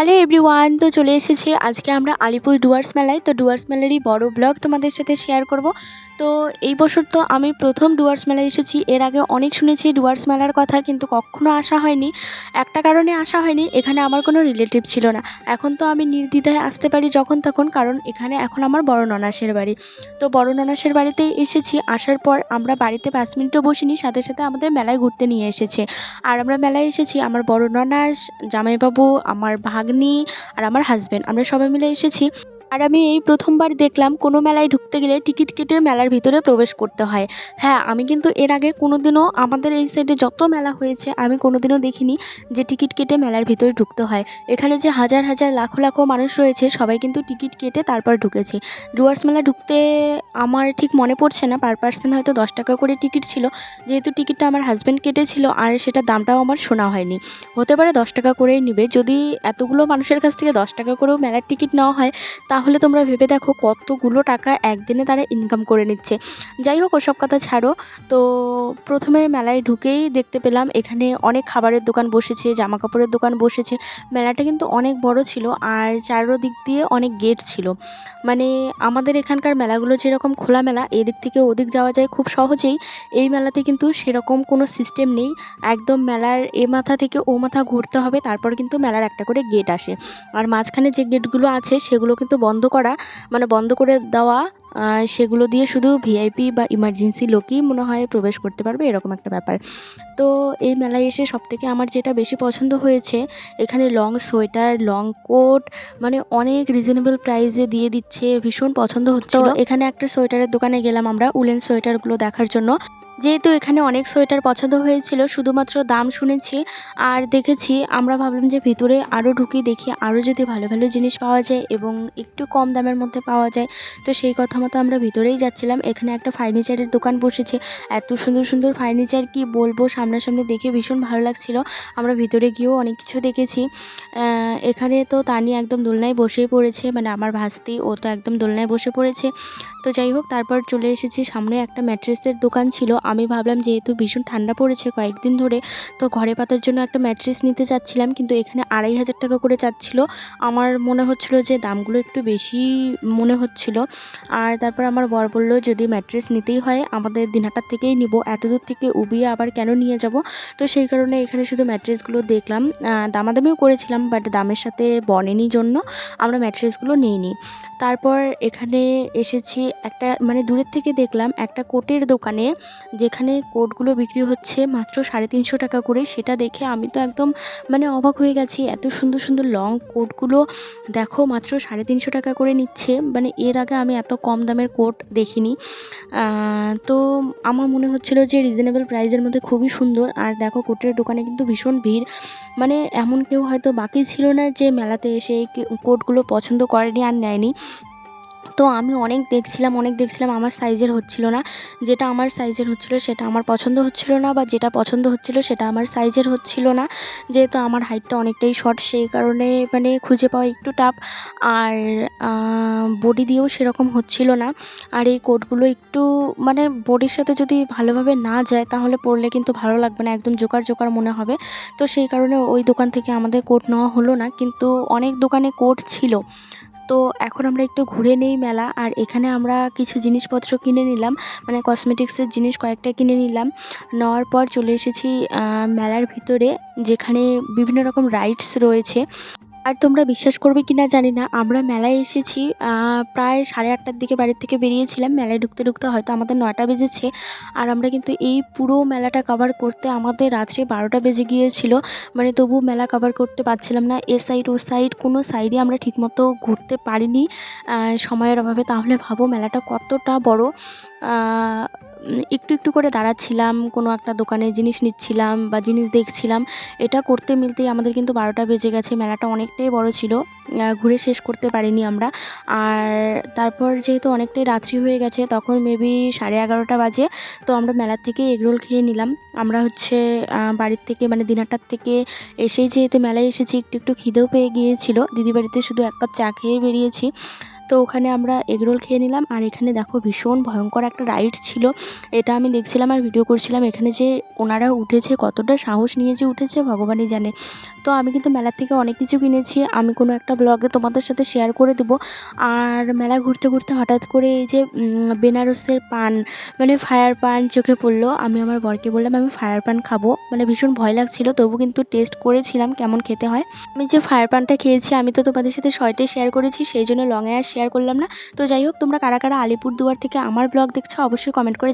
Hello everyone, তো চলে এসেছি আজকে আমরা আলিপুর ডুয়ার্স মেলায়। তো ডুয়ার্স মেলারই বড় ব্লগ তোমাদের সাথে শেয়ার করব। তো এই বছর তো আমি প্রথম ডুয়ার্স মেলায় এসেছি। এর আগে অনেক শুনেছি ডুয়ার্স মেলার কথা, কিন্তু কখনো আসা হয়নি। একটা কারণে আসা হয়নি, এখানে আমার কোনো রিলেটিভ ছিল না। এখন তো আমি নির্দ্বিধায় আসতে পারি যখন তখন, কারণ এখানে এখন আমার বড় ননাসের বাড়ি। তো বড় ননাসের বাড়িতে এসেছি, আসার পর আমরা বাড়িতে পাঁচ মিনিটও বসিনি, সাথে সাথে আমাদের মেলায় ঘুরতে নিয়ে এসেছে। আর আমরা মেলায় এসেছি, আমার বড় ননাস, জামাইবাবু, আমার ভাগ্নি আর আমার হাজব্যান্ড আমরা সবাই মিলে এসেছি। আর আমি এই প্রথমবার দেখলাম, কোনো মেলায় ঢুকতে গেলে টিকিট কেটে মেলার ভিতরে প্রবেশ করতে হয়। হ্যাঁ আমি কিন্তু এর আগে কোনো দিনও আমাদের এই সাইডে যত মেলা হয়েছে, আমি কোনো দিনও দেখিনি যে টিকিট কেটে মেলার ভিতরে ঢুকতে হয়। এখানে যে হাজার হাজার, লাখো লাখো মানুষ রয়েছে, সবাই কিন্তু টিকিট কেটে তারপর ঢুকেছে। ডুয়ার্স মেলা ঢুকতে আমার ঠিক মনে পড়ছে না, পার পার্সন হয়তো দশ টাকা করে টিকিট ছিল। যেহেতু টিকিটটা আমার হাজব্যান্ড কেটেছিল, আর সেটা দামটাও আমার শোনা হয়নি। হতে পারে দশ টাকা করেই নেবে। যদি এতগুলো মানুষের কাছ থেকে দশ টাকা করেও মেলার টিকিট নেওয়া হয় তাহলে তোমরা ভেবে দেখো কতগুলো টাকা একদিনে তারা ইনকাম করে নিচ্ছে। যাই হোক, ওসব কথা ছাড়ো। তো প্রথমে মেলায় ঢুকেই দেখতে পেলাম, এখানে অনেক খাবারের দোকান বসেছে জামা কাপড়ের দোকান বসেছে। মেলাটা কিন্তু অনেক বড় ছিল আর চারোদিক দিয়ে অনেক গেট ছিল। মানে আমাদের এখানকার মেলাগুলো যেরকম খোলা মেলা এদিক থেকে ওদিক যাওয়া যায় খুব সহজেই। এই মেলাতে কিন্তু সেরকম কোনো সিস্টেম নেই। একদম মেলার এ মাথা থেকে ও মাথা ঘুরতে হবে, তারপর কিন্তু মেলার একটা করে গেট আসে। আর মাঝখানে যে গেটগুলো আছে, সেগুলো কিন্তু বন্ধ করা মানে বন্ধ করে দেওয়া সেগুলো দিয়ে শুধু ভিআইপি বা ইমার্জেন্সি লোকই মনে হয় প্রবেশ করতে পারবে এরকম একটা ব্যাপার। তো এই মেলায় এসে সবথেকে আমার যেটা বেশি পছন্দ হয়েছে এখানে লং সোয়েটার লং কোট মানে অনেক রিজনেবল প্রাইসে দিয়ে দিচ্ছে ভীষণ পছন্দ হচ্ছে এখানে একটা সোয়েটারের দোকানে গেলাম আমরা উলেন সোয়েটারগুলো দেখার জন্য। যেহেতু এখানে অনেক সোয়েটার পছন্দ হয়েছিল, শুধুমাত্র দাম শুনেছি আর দেখেছি, আমরা ভাবলাম যে ভিতরে আরও ঢুকি দেখি আরও যদি ভালো ভালো জিনিস পাওয়া যায় এবং একটু কম দামের মধ্যে পাওয়া যায়, তো সেই কথা মতো আমরা ভিতরেই যাচ্ছিলাম। এখানে একটা ফার্নিচারের দোকান বসেছে, এত সুন্দর সুন্দর ফার্নিচার কি বলব সামনাসামনি দেখে ভীষণ ভালো লাগছিল। আমরা ভিতরে গিয়েও অনেক কিছু দেখেছি। এখানে তো তানি একদম দোলনায় বসেই পড়েছে মানে আমার ভাস্তি, ও তো একদম দোলনায় বসে পড়েছে। তো যাই হোক, তারপর চলে এসেছি, সামনে একটা ম্যাট্রেসের দোকান ছিল আমি ভাবলাম যেহেতু ভীষণ ঠান্ডা পড়েছে কয়েকদিন ধরে, তো ঘরে পাতার জন্য একটা ম্যাট্রেস নিতে চাচ্ছিলাম, কিন্তু এখানে আড়াই হাজার টাকা করে চাচ্ছিল। আমার মনে হচ্ছিল যে দামগুলো একটু বেশি মনে হচ্ছিল। আর তারপর আমার বর বলল, যদি ম্যাট্রেস নিতেই হয়, আমাদের দিনহাটার থেকেই নিব। এত দূর থেকে উবিয়ে আবার কেন নিয়ে যাব? তো সেই কারণে এখানে শুধু ম্যাট্রেসগুলো দেখলাম। দামাদামিও করেছিলাম বাট দামের সাথে বনেনি জন্য আমরা ম্যাট্রেসগুলো নিইনি। তারপর এখানে এসেছি একটা মানে দূরের থেকে দেখলাম একটা কোটের দোকানে যেখানে কোটগুলো বিক্রি হচ্ছে মাত্র সাড়ে তিনশো টাকা করে, সেটা দেখে আমি তো একদম মানে অবাক হয়ে গেছি। এত সুন্দর সুন্দর লং কোটগুলো দেখো, মাত্র সাড়ে তিনশো টাকা করে নিচ্ছে। মানে এর আগে আমি এত কম দামের কোট দেখিনি। তো আমার মনে হচ্ছিল যে রিজনেবল প্রাইসের মধ্যে খুবই সুন্দর। আর দেখো, কোটের দোকানে কিন্তু ভীষণ ভিড়। মানে এমন কেউ হয়তো বাকি ছিল না যে মেলাতে এসে এই কোটগুলো পছন্দ করেনি আর নেয়নি। তো আমি অনেক দেখছিলাম অনেক দেখছিলাম আমার সাইজের হচ্ছিল না। যেটা আমার সাইজের হচ্ছিল সেটা আমার পছন্দ হচ্ছিল না বা যেটা পছন্দ হচ্ছিল সেটা আমার সাইজের হচ্ছিল না। যেহেতু আমার হাইটটা অনেকটাই শর্ট সেই কারণে মানে খুঁজে পাওয়া একটু টাফ আর বডি দিয়েও সেরকম হচ্ছিল না। আর এই কোটগুলো একটু মানে বডির সাথে যদি ভালোভাবে না যায়, তাহলে পরলে কিন্তু ভালো লাগবে না, একদম জোকার জোকার মনে হবে। তো সেই কারণে ওই দোকান থেকে আমাদের কোট নেওয়া হলো না। কিন্তু অনেক দোকানে কোট ছিল। তো এখন আমরা একটু ঘুরে নেই মেলা, আর এখানে আমরা কিছু জিনিসপত্র কিনে নিলাম মানে কসমেটিক্সের জিনিস কয়েকটা কিনে নিলাম। নেওয়ার পর চলে এসেছি মেলার ভিতরে, যেখানে বিভিন্ন রকম রাইডস রয়েছে। আর তোমরা বিশ্বাস করবে কি না জানি না। আমরা মেলায় এসেছি প্রায় সাড়ে আটটার দিকে বাড়ির থেকে বেরিয়েছিলাম। মেলায় ঢুকতে ঢুকতে হয়তো আমাদের নটা বেজেছে। আর আমরা কিন্তু এই পুরো মেলাটা কভার করতে আমাদের রাত্রে বারোটা বেজে গিয়েছিল। মানে তবু মেলা কভার করতে পারছিলাম না। এ সাইড ও সাইড কোনো সাইডে আমরা ঠিকমতো ঘুরতে পারিনি। সময়ের অভাবে। তাহলে ভাবো মেলাটা কতটা বড়। একটু একটু করে দাঁড়াচ্ছিলাম, কোনো একটা দোকানে জিনিস নিচ্ছিলাম বা জিনিস দেখছিলাম। এটা করতে মিলতেই আমাদের কিন্তু বারোটা বেজে গেছে। মেলাটা অনেকটাই বড় ছিল ঘুরে শেষ করতে পারিনি আমরা। আর তারপর যেহেতু অনেকটাই রাত্রি হয়ে গেছে, তখন মেবি সাড়ে এগারোটা বাজে, তো আমরা মেলার থেকে এগরোল খেয়ে নিলাম। আমরা হচ্ছে বাড়ির থেকে মানে দিনারটার থেকে এসেই যেহেতু মেলায় এসেছি, একটু একটু খিদেও পেয়ে গিয়েছিল। দিদি বাড়িতে শুধু এক কাপ চা খেয়ে বেরিয়েছি। তো ওখানে আমরা এগরোল খেয়ে নিলাম। আর এখানে দেখো ভীষণ ভয়ঙ্কর একটা রাইড ছিল। এটা আমি দেখছিলাম আর ভিডিও করছিলাম। এখানে যে ওনারা উঠেছে, কতটা সাহস নিয়ে যে উঠেছে, ভগবানই জানে। তো আমি কিন্তু মেলার থেকে অনেক কিছু কিনেছি। আমি কোনো একটা ব্লগে তোমাদের সাথে শেয়ার করে দেবো। আর মেলা ঘুরতে ঘুরতে হঠাৎ করে এই যে বেনারসের পান মানে ফায়ার পান চোখে পড়ল। আমি আমার বরকে বললাম, আমি ফায়ার পান খাব। মানে ভীষণ ভয় লাগছিল, তবু কিন্তু টেস্ট করেছিলাম কেমন খেতে হয়। আমি যে ফায়ার পানটা খেয়েছি, আমি তো তোমাদের সাথে শর্টে শেয়ার করেছি, সেই জন্য লংয়ে আর শেয়ার করলাম না। তো যাই হোক, তোমরা কারা কারা আলিপুরদুয়ার থেকে আমার ব্লগ দেখছ, অবশ্যই কমেন্ট করে